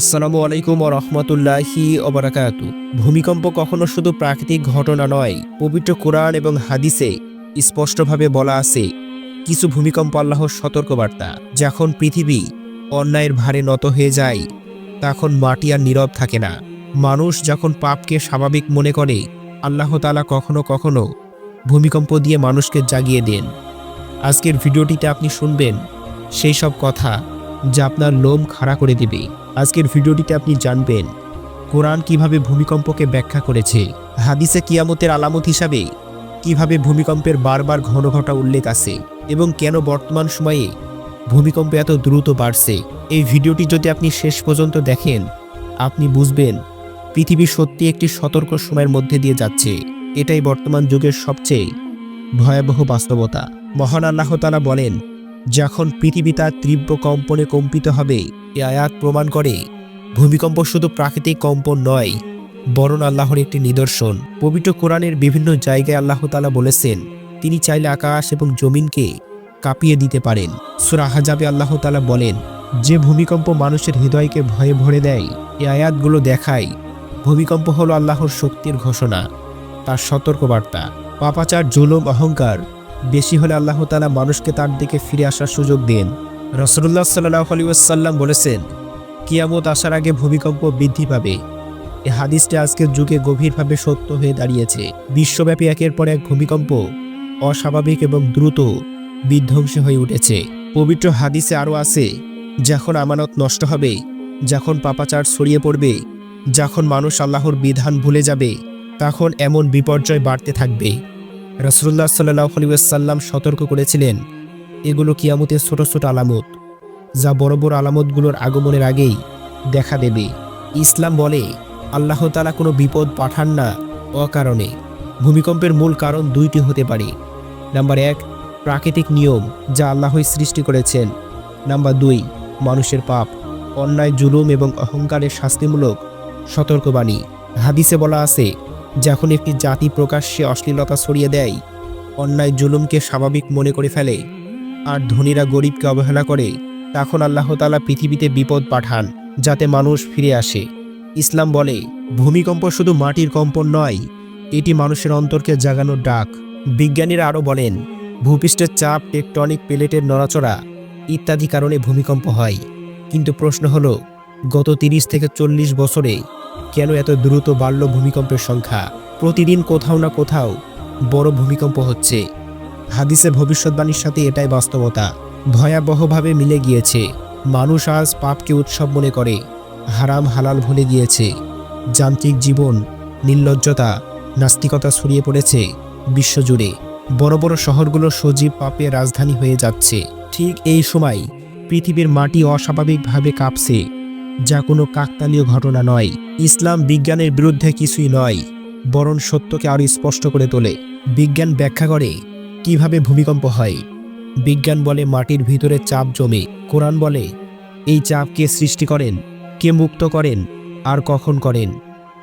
আসসালামু আলাইকুম ও রহমতুল্লাহি ওবরাকাত ভূমিকম্প কখনো শুধু প্রাকৃতিক ঘটনা নয়, পবিত্র কোরআন এবং হাদিসে স্পষ্টভাবে বলা আছে, কিছু ভূমিকম্প আল্লাহর সতর্কবার্তা। যখন পৃথিবী অন্যায়ের ভারে নত হয়ে যায়, তখন মাটি আর নীরব থাকে না। মানুষ যখন পাপকে স্বাভাবিক মনে করে, আল্লাহ তালা কখনো কখনো ভূমিকম্প দিয়ে মানুষকে জাগিয়ে দেন। আজকের ভিডিওটিতে আপনি শুনবেন সেই সব কথা যা আপনার লোম খাড়া করে দেবে। আজকের ভিডিওটিতে আপনি জানবেন, কোরআন কীভাবে ভূমিকম্পকে ব্যাখ্যা করেছে, হাদিসে কিয়ামতের আলামত হিসাবে কীভাবে ভূমিকম্পের বারবার ঘন ঘটা উল্লেখ আছে এবং কেন বর্তমান সময়ে ভূমিকম্প এত দ্রুত বাড়ছে। এই ভিডিওটি যদি আপনি শেষ পর্যন্ত দেখেন, আপনি বুঝবেন পৃথিবী সত্যি একটি সতর্ক সময়ের মধ্যে দিয়ে যাচ্ছে। এটাই বর্তমান যুগের সবচেয়ে ভয়াবহ বাস্তবতা। মহান আল্লাহ তাআলা বলেন যখন পৃথিবী তার তীব্র কম্পনে কম্পিত হবে, এ আয়াত প্রমাণ করে, ভূমিকম্প শুধু প্রাকৃতিক কম্পন নয় বরণ আল্লাহর একটি নিদর্শন। পবিত্র কোরআনের বিভিন্ন জায়গায় আল্লাহ তাআলা বলেছেন, তিনি চাইলে আকাশ এবং জমিনকে কাঁপিয়ে দিতে পারেন। সুরা হাজাবে আল্লাহ তাআলা বলেন, যে ভূমিকম্প মানুষের হৃদয়কে ভয়ে ভরে দেয় এই আয়াতগুলো দেখায়, ভূমিকম্প হলো আল্লাহর শক্তির ঘোষণা, তার সতর্কবার্তা। পাপাচার, জুলুম, অহংকার বেশি হলে আল্লাহ তালা মানুষকে তার দিকে ফিরে আসার সুযোগ দেন। রসুল্লাহ সাল্লাহ আলী ওয়াসাল্লাম বলেছেন, কিয়ামত আসার আগে ভূমিকম্প বৃদ্ধি পাবে। এ হাদিসটি আজকের যুগে গভীরভাবে সত্য হয়ে দাঁড়িয়েছে। বিশ্বব্যাপী একের পর এক ভূমিকম্প অস্বাভাবিক এবং দ্রুত বিধ্বংসী হয়ে উঠেছে। পবিত্র হাদিসে আরও আছে, যখন আমানত নষ্ট হবে, যখন পাপাচার ছড়িয়ে পড়বে, যখন মানুষ আল্লাহর বিধান ভুলে যাবে, তখন এমন বিপর্যয় বাড়তে থাকবে। রসুল্লাহ সাল্লাহ আলিয়াল্লাম সতর্ক করেছিলেন, এগুলো কিয়ামতের ছোট ছোট আলামত, যা বড় বড় আলামতগুলোর আগমনের আগেই দেখা দেবে। ইসলাম বলে, আল্লাহ তালা কোনো বিপদ পাঠান না অকারণে। ভূমিকম্পের মূল কারণ দুইটি হতে পারে। নাম্বার এক, প্রাকৃতিক নিয়ম, যা আল্লাহই সৃষ্টি করেছেন। নাম্বার দুই, মানুষের পাপ, অন্যায়, জুলুম এবং অহংকারের শাস্তিমূলক সতর্কবাণী। হাদিসে বলা আছে যখন একটি জাতি প্রকাশ্যে অশ্লীলতা ছড়িয়ে দেয়, অন্যায় জুলুমকে স্বাভাবিক মনে করে ফেলে, আর ধনীরা গরিবকে অবহেলা করে, তখন আল্লাহ তালা পৃথিবীতে বিপদ পাঠান, যাতে মানুষ ফিরে আসে। ইসলাম বলে, ভূমিকম্প শুধু মাটির কম্পন নয়, এটি মানুষের অন্তরকে জাগানোর ডাক। বিজ্ঞানীরা আরও বলেন, ভূপৃষ্ঠের চাপ, টেকটনিক প্লেটের নড়াচড়া ইত্যাদি কারণে ভূমিকম্প হয়। কিন্তু প্রশ্ন হলো, গত তিরিশ থেকে চল্লিশ বছরে কেন এত দ্রুত বাড়ল ভূমিকম্পের সংখ্যা? প্রতিদিন কোথাও না কোথাও বড় ভূমিকম্প হচ্ছে। হাদিসে ভবিষ্যৎবাণীর সাথে এটাই বাস্তবতা। ভয়াবহভাবে মিলে গিয়েছে। মানুষ আজ পাপকে উৎসব মনে করে, হারাম হালাল ভুলে গিয়েছে। যান্ত্রিক জীবন, নির্লজ্জতা, নাস্তিকতা ছড়িয়ে পড়েছে বিশ্বজুড়ে। বড় বড় শহরগুলো সজীব পাপের রাজধানী হয়ে যাচ্ছে। ঠিক এই সময় পৃথিবীর মাটি অস্বাভাবিকভাবে কাঁপছে। যা কোনো কাকতালীয় ঘটনা নয়। ইসলাম বিজ্ঞানের বিরুদ্ধে কিছুই নয়, বরং সত্যকে আরও স্পষ্ট করে তোলে। বিজ্ঞান ব্যাখ্যা করে কীভাবে ভূমিকম্প হয়। বিজ্ঞান বলে মাটির ভিতরে চাপ জমে। কোরআন বলে এই চাপ কে সৃষ্টি করেন, কে মুক্ত করেন, আর কখন করেন।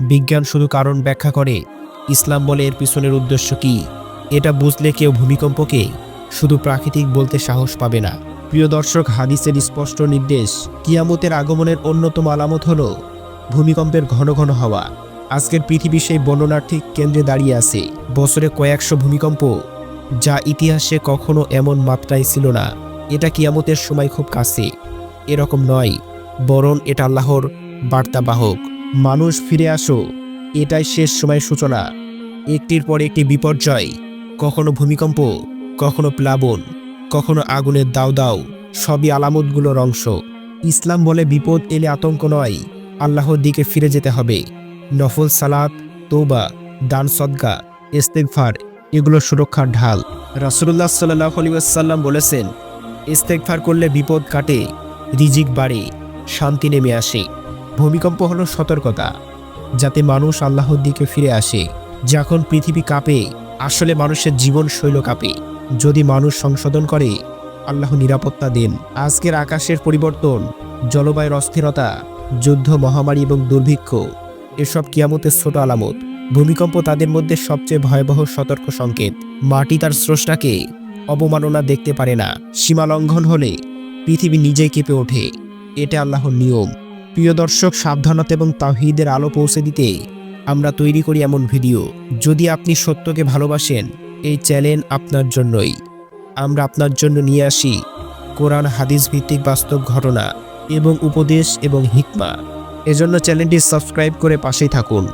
বিজ্ঞান শুধু কারণ ব্যাখ্যা করে। ইসলাম বলে এর পিছনের উদ্দেশ্য কি? এটা বুঝলে কেউ ভূমিকম্পকে শুধু প্রাকৃতিক বলতে সাহস পাবে না। প্রিয় দর্শক, হাদিসের স্পষ্ট নির্দেশ। কিয়ামতের আগমনের অন্যতম আলামত হল ভূমিকম্পের ঘন ঘন হওয়া। আজকের পৃথিবী সেই বর্ণনার ঠিক কেন্দ্রে দাঁড়িয়ে আছে। বছরে কয়েকশো ভূমিকম্প, যা ইতিহাসে কখনো এমন মাত্রায় ছিল না। এটা কিয়ামতের সময় খুব কাছে। এরকম নয়, বরং এটা আল্লাহর বার্তাবাহক। মানুষ ফিরে আসো, এটাই শেষ সময় সূচনা। একটির পর একটি বিপর্যয়, কখনো ভূমিকম্প, কখনো প্লাবন। কখনো আগুনের দাও দাও, সবই আলামতগুলোর অংশ। ইসলাম বলে বিপদ এলে আতঙ্ক নয়, আল্লাহর দিকে ফিরে যেতে হবে। নফল সালাত তৌবা দান সদ্গা ইস্তেকফার এগুলো সুরক্ষার ঢাল। রাসুল্লাহ সাল্লাহ আলিয়াল্লাম বলেছেন ইস্তেকফার করলে বিপদ কাটে, রিজিক বাড়ে, শান্তি নেমে আসে। ভূমিকম্প হলো সতর্কতা, যাতে মানুষ আল্লাহর দিকে ফিরে আসে। যখন পৃথিবী কাঁপে, আসলে মানুষের জীবন শৈল কাঁপে। যদি মানুষ সংশোধন করে, আল্লাহ নিরাপত্তা দেন। আজকের আকাশের পরিবর্তন, জলবায়ুর অস্থিরতা, যুদ্ধ, মহামারী এবং দুর্ভিক্ষ, এসব কিয়ামতের ছোট আলামত। ভূমিকম্প তাদের মধ্যে সবচেয়ে ভয়াবহ সতর্ক সংকেত। মাটি তার স্রষ্টাকে অবমাননা দেখতে পারে না। সীমা লঙ্ঘন হলে পৃথিবী নিজেই কেঁপে ওঠে। এটা আল্লাহর নিয়ম। প্রিয় দর্শক, সাবধানতা এবং তাহিদের আলো পৌঁছে দিতে আমরা তৈরি করি এমন ভিডিও। যদি আপনি সত্যকে ভালোবাসেন এই চ্যালেঞ্জ আপনার জন্যই। আমরা আপনার জন্য নিয়ে আসি কোরআন, হাদিস ভিত্তিক বাস্তব ঘটনা এবং উপদেশ এবং হিকমা। এজন্য চ্যানেলটি সাবস্ক্রাইব করে পাশেই থাকুন।